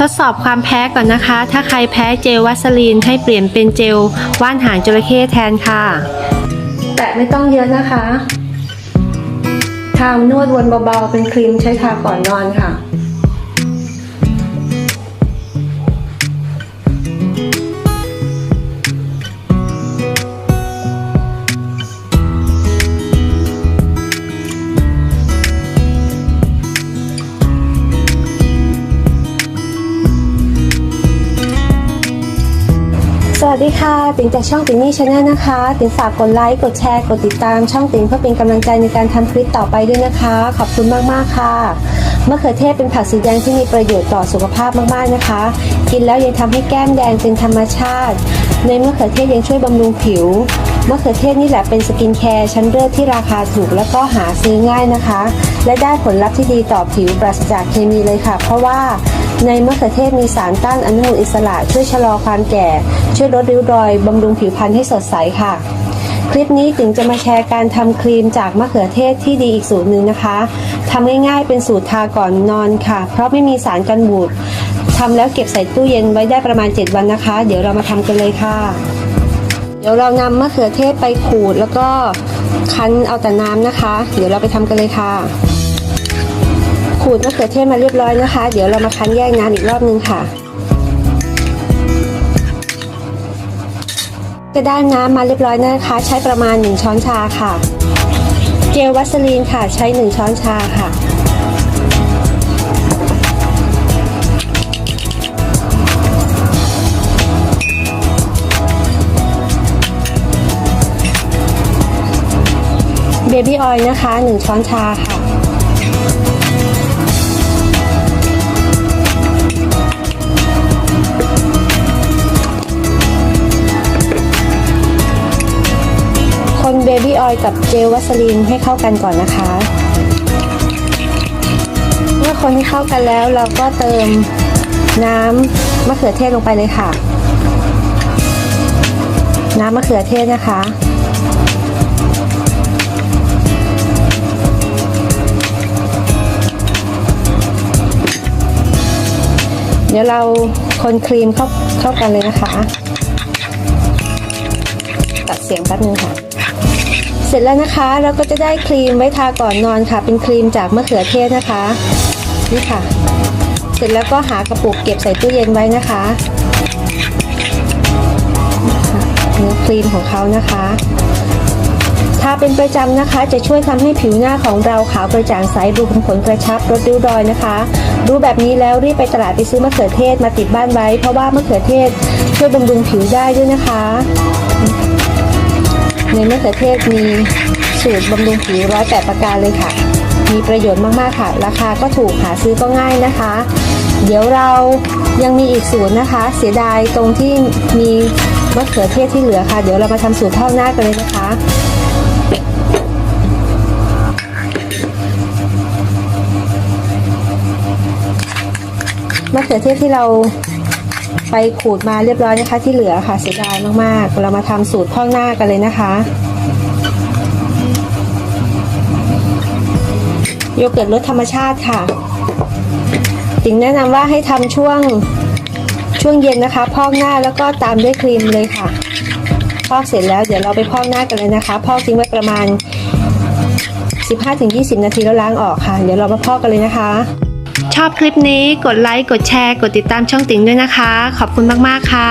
ทดสอบความแพ้ก่อนนะคะ ถ้าใครแพ้เจลวัสลีนให้เปลี่ยนเป็นเจลว่านหางจระเข้แทนค่ะ แต่ไม่ต้องเยอะนะคะทานวดวนเบาๆ เป็นครีมใช้ทาก่อนนอนค่ะ วัสดีค่ะติ๋งจากช่องติ๋งนี่ชาแนลนะคะติ๋งฝากกดไลค์กดแชร์กดติดตามช่องติ๋งเพื่อเป็นกำลังใจในการทำคลิปต่อไปด้วยนะคะ ขอบคุณมากๆค่ะมะเขือเทศเป็นผักสีแดงที่มีประโยชน์ต่อสุขภาพมากๆนะคะ กินแล้วยังทำให้แก้มแดงเป็นธรรมชาติ ในมะเขือเทศยังช่วยบำรุงผิว มะเขือเทศนี่แหละเป็นสกินแคร์ชั้นเลิศที่ราคาถูกแล้วก็หาซื้อง่ายนะคะ และได้ผลลัพธ์ที่ดีต่อผิวปราศจากเคมีเลยค่ะ เพราะว่าในมะเขือเทศมีสารต้านอนุมูลอิสระ ช่วยชะลอความแก่ ช่วยลดริ้วรอยบำรุงผิวพรรณให้สดใสค่ะ คลิปนี้ถึงจะมาแชร์การทำครีมจากมะเขือเทศที่ดีอีกสูตรหนึ่งนะคะทำง่ายๆเป็นสูตรทาก่อนนอนค่ะ เพราะไม่มีสารกันบูดทำแล้วเก็บใส่ตู้เย็นไว้ได้ประมาณ 7 วันนะคะ เดี๋ยวเรามาทำกันเลยค่ะ เดี๋ยวเรานำมะเขือเทศไปขูดแล้วก็คั้นเอาแต่น้ำนะคะ เดี๋ยวเราไปทำกันเลยค่ะ ขูดมะเขือเทศมาเรียบร้อยนะคะ เดี๋ยวเรามาคั้นแยกน้ำอีกรอบนึงค่ะก็ได้น้ำมาเรียบร้อยนะคะ ใช้ประมาณ 1 ช้อนชาค่ะ เจลวัสลีนค่ะ ใช้ 1 ช้อนชาค่ะ บบี้ออยล์นะคะ 1 ช้อนชาค่ะ คนเบบี้ออยล์กับเจลวัสลีนให้เข้ากันก่อนนะคะ เมื่อคนให้เข้ากันแล้วเราก็เติมน้ำมะเขือเทศลงไปเลยค่ะ น้ำมะเขือเทศนะคะ เดี๋ยวเราคนครีมเข้าเข้ากันเลยนะคะ ตัดเสียงแป๊บนึงค่ะ เสร็จแล้วนะคะเราก็จะได้ครีมไว้ทาก่อนนอนค่ะ เป็นครีมจากมะเขือเทศนะคะ นี่ค่ะ เสร็จแล้วก็หากระปุกเก็บใส่ตู้เย็นไว้นะคะเนื้อครีมของเขานะคะ ทาเป็นประจำนะคะ จะช่วยทำให้ผิวหน้าของเราขาวกระจ่างใสดูเป็นขนกระชับลดริ้วรอยนะคะรู้แบบนี้แล้วรีบไปตลาดไปซื้อมะเขือเทศมาติดบ้านไว้ เพราะว่ามะเขือเทศช่วยบำรุงผิวได้ด้วยนะคะ ในมะเขือเทศมีสูตรบำรุงผิวร้อยแปดประการเลยค่ะ มีประโยชน์มากๆค่ะ ราคาก็ถูกหาซื้อก็ง่ายนะคะ เดี๋ยวเรายังมีอีกสูตรนะคะ เสียดายตรงที่มีมะเขือเทศที่เหลือค่ะ เดี๋ยวเรามาทำสูตรเท่าหน้ากันเลยนะคะ มะเขือเทศที่เราไปขูดมาเรียบร้อยนะคะ ที่เหลือค่ะเสียดายมากๆ เรามาทำสูตรพ่อกหน้ากันเลยนะคะ โยเกิร์ตรสธรรมชาติค่ะติ๋งแนะนำว่าให้ทำช่วงช่วงเย็นนะคะ พอกหน้าแล้วก็ตามด้วยครีมเลยค่ะ พอกเสร็จแล้วเดี๋ยวเราไปพอกหน้ากันเลยนะคะ พอกทิ้งไว้ประมาณ 15-20 นาทีแล้วล้างออกค่ะ เดี๋ยวเรามาพอกกันเลยนะคะ ชอบคลิปนี้กดไลค์ กดแชร์ กดติดตามช่องติ๋งด้วยนะคะ ขอบคุณมาก ๆ ค่ะ